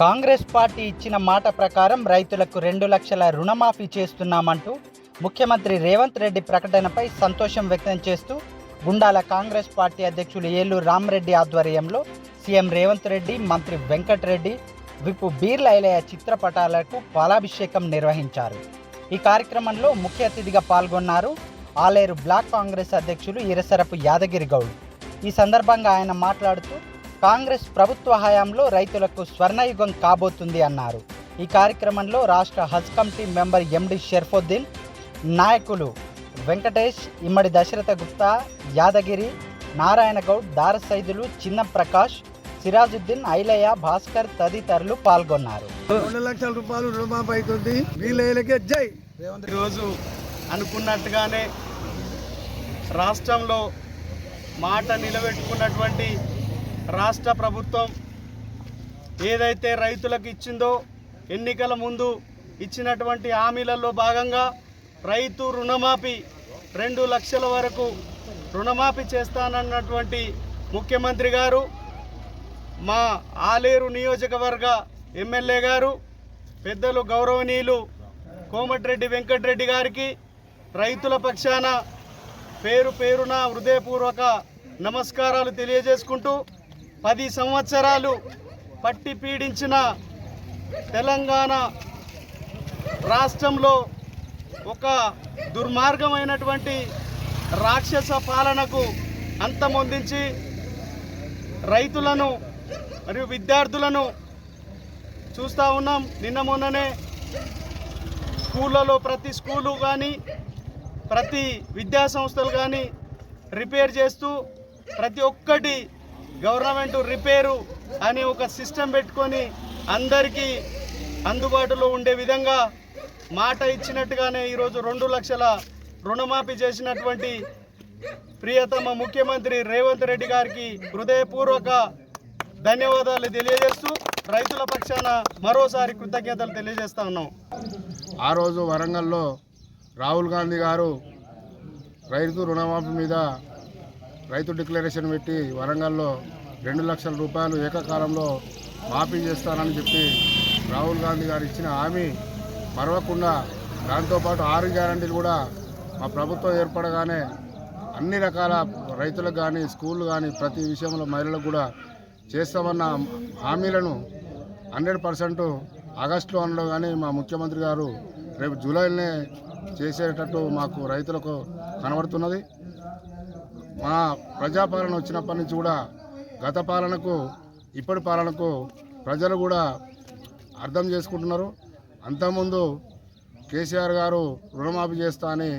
Congress party ఇచ్చిన మాట ప్రకారం రైతులకు రెండు లక్షల రుణమాఫీ చేస్తున్నామంటూ ముఖ్యమంత్రి రేవంత్ రెడ్డి ప్రకటనపై సంతోషం వ్యక్తం చేస్తూ గుండాల కాంగ్రెస్ పార్టీ అధ్యక్షులు ఏలూరు రామరెడ్డి ఆధ్వర్యంలో సీఎం రేవంత్ రెడ్డి మంత్రి వెంకటరెడ్డి విపు బీర్లైలయ చిత్రపటాలకు పాలాభిషేకం నిర్వహించారు. ఈ కార్యక్రమంలో ముఖ్య అతిథిగా పాల్గొన్నారు ఆలేరు బ్లాక్ కాంగ్రెస్ అధ్యక్షులు ఇరసరపు యాదగిరి గౌడ్. ఈ సందర్భంగా ఆయన మాట్లాడుతూ కాంగ్రెస్ ప్రభుత్వ హయాంలో రైతులకు స్వర్ణయుగం కాబోతుంది అన్నారు. ఈ కార్యక్రమంలో రాష్ట్ర Haj committee member MD Sharfuddin నాయకులు వెంకటేష్ ఇమ్మడి దశరథ గుప్తా యాదగిరి నారాయణ గౌడ్ దారసైదులు చిన్న ప్రకాష్ సిరాజుద్దీన్ ఐలయ్య భాస్కర్ తదితరులు పాల్గొన్నారు. రెండు లక్షల రూపాయలు రుణమాఫీ అవుతుంది. వీళ్ళకే జై! ఈరోజు అనుకున్నట్టుగానే రాష్ట్రంలో మాట నిలబెట్టుకున్నటువంటి రాష్ట్ర ప్రభుత్వం ఏదైతే రైతులకు ఇచ్చిందో ఎన్నికల ముందు ఇచ్చినటువంటి హామీలలో భాగంగా రైతు రుణమాఫీ రెండు లక్షల వరకు రుణమాఫీ చేస్తానన్నటువంటి ముఖ్యమంత్రి గారు మా ఆలేరు నియోజకవర్గ ఎమ్మెల్యే గారు పెద్దలు గౌరవనీయులు కోమటిరెడ్డి వెంకటరెడ్డి గారికి రైతుల పక్షాన పేరు పేరున హృదయపూర్వక నమస్కారాలు తెలియజేసుకుంటూ పది సంవత్సరాలు పట్టి పీడించిన తెలంగాణ రాష్ట్రంలో ఒక దుర్మార్గమైనటువంటి రాక్షస పాలనకు అంతమొందించి రైతులను మరియు విద్యార్థులను చూస్తూ ఉన్నాం. నిన్న మొన్ననే స్కూళ్ళలో ప్రతి స్కూలు కానీ ప్రతి విద్యాసంస్థలు కానీ రిపేర్ చేస్తూ ప్రతి ఒక్కటి గవర్నమెంట్ రిపేరు అనే ఒక సిస్టమ్ పెట్టుకొని అందరికీ అందుబాటులో ఉండే విధంగా మాట ఇచ్చినట్టుగానే ఈరోజు రెండు లక్షల రుణమాఫీ చేసినటువంటి ప్రియతమ ముఖ్యమంత్రి రేవంత్ రెడ్డి గారికి హృదయపూర్వక ధన్యవాదాలు తెలియజేస్తూ రైతుల పక్షాన మరోసారి కృతజ్ఞతలు తెలియజేస్తా ఉన్నాం. ఆ రోజు వరంగల్లో రాహుల్ గాంధీ గారు రైతు రుణమాఫీ మీద రైతు డిక్లరేషన్ పెట్టి వరంగల్లో రెండు లక్షల రూపాయలు ఏకకాలంలో మాఫీ చేస్తానని చెప్పి రాహుల్ గాంధీ గారు ఇచ్చిన హామీ మరవకుండా దాంతోపాటు ఆరు గ్యారంటీలు కూడా మా ప్రభుత్వం ఏర్పడగానే అన్ని రకాల రైతులకు కానీ స్కూళ్ళు కానీ ప్రతి విషయంలో మహిళలకు కూడా చేస్తామన్న హామీలను హండ్రెడ్ పర్సెంట్ ఆగస్టులో అనడం కానీ మా ముఖ్యమంత్రి గారు రేపు జూలైలోనే చేసేటట్టు మాకు రైతులకు కనబడుతున్నది. మా ప్రజాపాలన వచ్చినప్పటి నుంచి కూడా గత పాలనకు ఇప్పటి పాలనకు ప్రజలు కూడా అర్థం చేసుకుంటున్నారు. అంతకుముందు కేసీఆర్ గారు రుణమాఫీ చేస్తా అని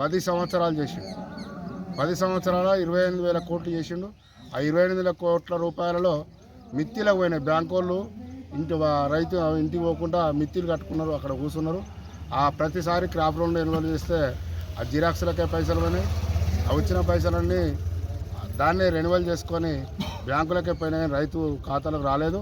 పది సంవత్సరాలు చేసిండు. పది సంవత్సరాల ఇరవై ఎనిమిది వేల కోట్లు చేసిండు. ఆ ఇరవై ఎనిమిది వేల కోట్ల రూపాయలలో మిత్తిలకు పోయినాయి. బ్యాంకు వాళ్ళు ఇంటి రైతు ఇంటికి పోకుండా మిత్తిలు కట్టుకున్నారు అక్కడ కూర్చున్నారు. ఆ ప్రతిసారి క్రాప్ లోన్లు ఎన్రోల్ చేస్తే ఆ జిరాక్స్లకే పైసలు పోయినాయి. వచ్చిన పైసలన్నీ దాన్నే రెన్యువల్ చేసుకొని బ్యాంకులకే పోయినాయి. రైతు ఖాతాలకు రాలేదు.